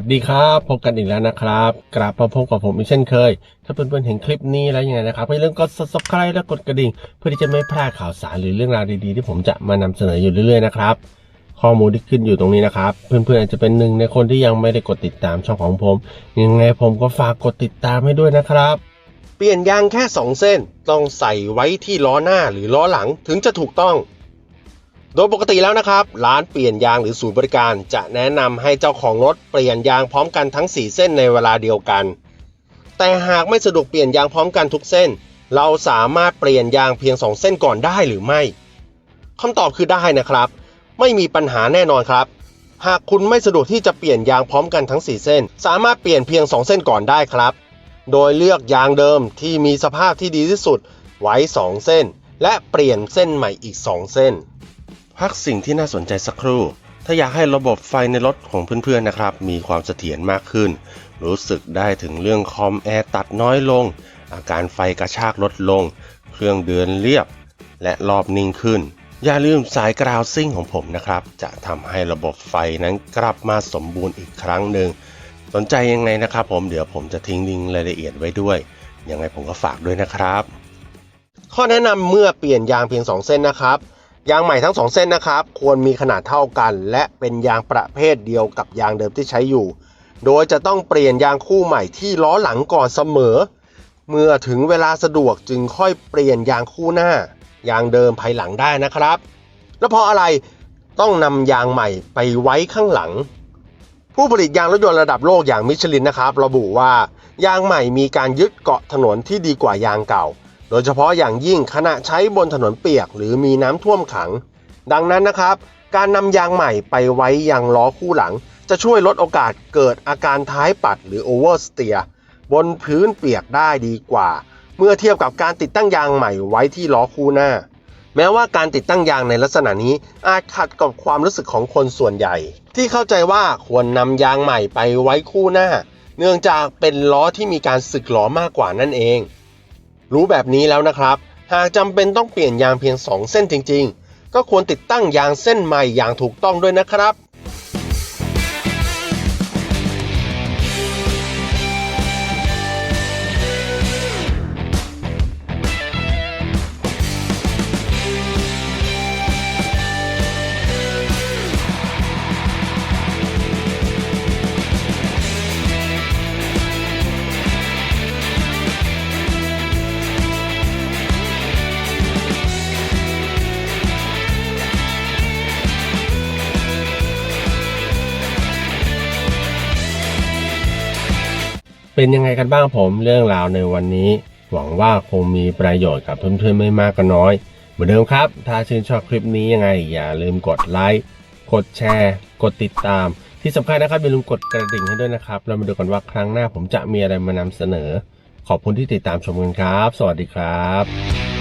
สดีครับพบกันอีกแล้วนะครับกลับมาพบกับผมอีกเช่นเคย ถ้าเพื่อนๆเห็นคลิปนี้แล้วยังไงนะครับให้เรื่องกด subscribe และกดกระดิ่ง เพื่อที่จะไม่พลาดข่าวสารหรือเรื่องราวดีๆ ที่ผมจะมานำเสนออยู่เรื่อยๆนะครับข้อมูลที่ขึ้นอยู่ตรงนี้นะครับ เพื่อนๆอาจจะเป็นหนึ่งในคนที่ยังไม่ได้กดติดตามช่องของผม ยังไงผมก็ฝากกดติดตามให้ด้วยนะครับ เปลี่ยนยางแค่ 2 เส้น ต้องใส่ไว้ที่ล้อหน้าหรือล้อหลังถึงจะถูกต้อง โดยปกติแล้วนะครับ ร้านเปลี่ยนยางหรือศูนย์บริการ จะแนะนำให้เจ้าของรถเปลี่ยนยางพร้อมกันทั้ง 4 เส้นในเวลาเดียวกัน แต่หากไม่สะดวกเปลี่ยนยางพร้อมกันทุกเส้น เราสามารถเปลี่ยนยางเพียง 2 เส้นก่อนได้หรือไม่คำตอบคือได้นะครับ ไม่มีปัญหาแน่นอนครับ หากคุณไม่สะดวกที่จะเปลี่ยนยางพร้อมกันทั้ง 4 เส้น สามารถเปลี่ยนเพียง 2 เส้นก่อนได้ครับ โดยเลือกยางเดิมที่มีสภาพที่ดีที่สุดไว้ 2 เส้น และเปลี่ยนเส้นใหม่อีก 2 เส้น พักสิ่งที่น่าสนใจสักครู่ ถ้าอยากให้ระบบไฟในรถของเพื่อนๆนะครับ มีความเสถียรมากขึ้น รู้สึกได้ถึงเรื่องคอมแอร์ตัดน้อยลง อาการไฟกระชากลดลง เครื่องเดินเรียบ และรอบนิ่งขึ้น อย่าลืมสายกราวซิ่งของผมนะครับ จะทำให้ระบบไฟนั้นกลับมาสมบูรณ์อีกครั้งหนึ่งสนใจยังไงนะครับผมเดี๋ยวผมจะทิ้งลิงก์รายละเอียดไว้ด้วยยังไงผมก็ฝากด้วยนะครับ ข้อแนะนำเมื่อเปลี่ยนยางเพียง 2 เส้นนะครับ ยางใหม่ทั้ง 2 เส้นนะครับ ควรมีขนาดเท่ากัน และเป็นยางประเภทเดียวกับยางเดิมที่ใช้อยู่ โดยจะต้องเปลี่ยนยางคู่ใหม่ที่ล้อหลังก่อนเสมอ เมื่อถึงเวลาสะดวกจึงค่อยเปลี่ยนยางคู่หน้า ยางเดิมภายหลังได้นะครับ แล้วเพราะอะไรต้องนำยางใหม่ไปไว้ข้างหลัง ผู้ผลิตยางรถยนต์ระดับโลกอย่างมิชลินนะครับ ระบุว่ายางใหม่มีการยึดเกาะถนนที่ดีกว่ายางเก่า ดยเฉพาะอย่างยิ่งขณะใช้บนถนนเปียกหรือมีน้ำท่วมขัง ดังนั้นนะครับ การนำยางใหม่ไปไว้ยังล้อคู่หลัง จะช่วยลดโอกาสเกิดอาการท้ายปัดหรือโอเวอร์สเตียบนพื้นเปียกได้ดีกว่า เมื่อเทียบกับการติดตั้งยางใหม่ไว้ที่ล้อคู่หน้า แม้ว่าการติดตั้งยางในลักษณะนี้อาจขัดกับความรู้สึกของคนส่วนใหญ่ ที่เข้าใจว่าควรนำยางใหม่ไปไว้คู่หน้า เนื่องจากเป็นล้อที่มีการสึกหลอมากกว่านั่นเอง รู้แบบนี้แล้วนะครับ หากจำเป็นต้องเปลี่ยนยางเพียง 2 เส้นจริง ๆ ก็ควรติดตั้งยางเส้นใหม่อย่างถูกต้องด้วยนะครับ เป็นยังไงกันบ้างผมเรื่องราวในวันนี้ หวังว่าคงมีประโยชน์กับเพื่อนๆไม่มากก็น้อย เหมือนเดิมครับ ถ้าชื่นชอบคลิปนี้ยังไง อย่าลืมกดไลค์กดแชร์ กดติดตาม ที่สำคัญนะครับอย่าลืมกดกระดิ่งให้ด้วยนะครับ เรามาดูกันว่าครั้งหน้าผมจะมีอะไรมานำเสนอ ขอบคุณที่ติดตามชมกันครับ สวัสดีครับ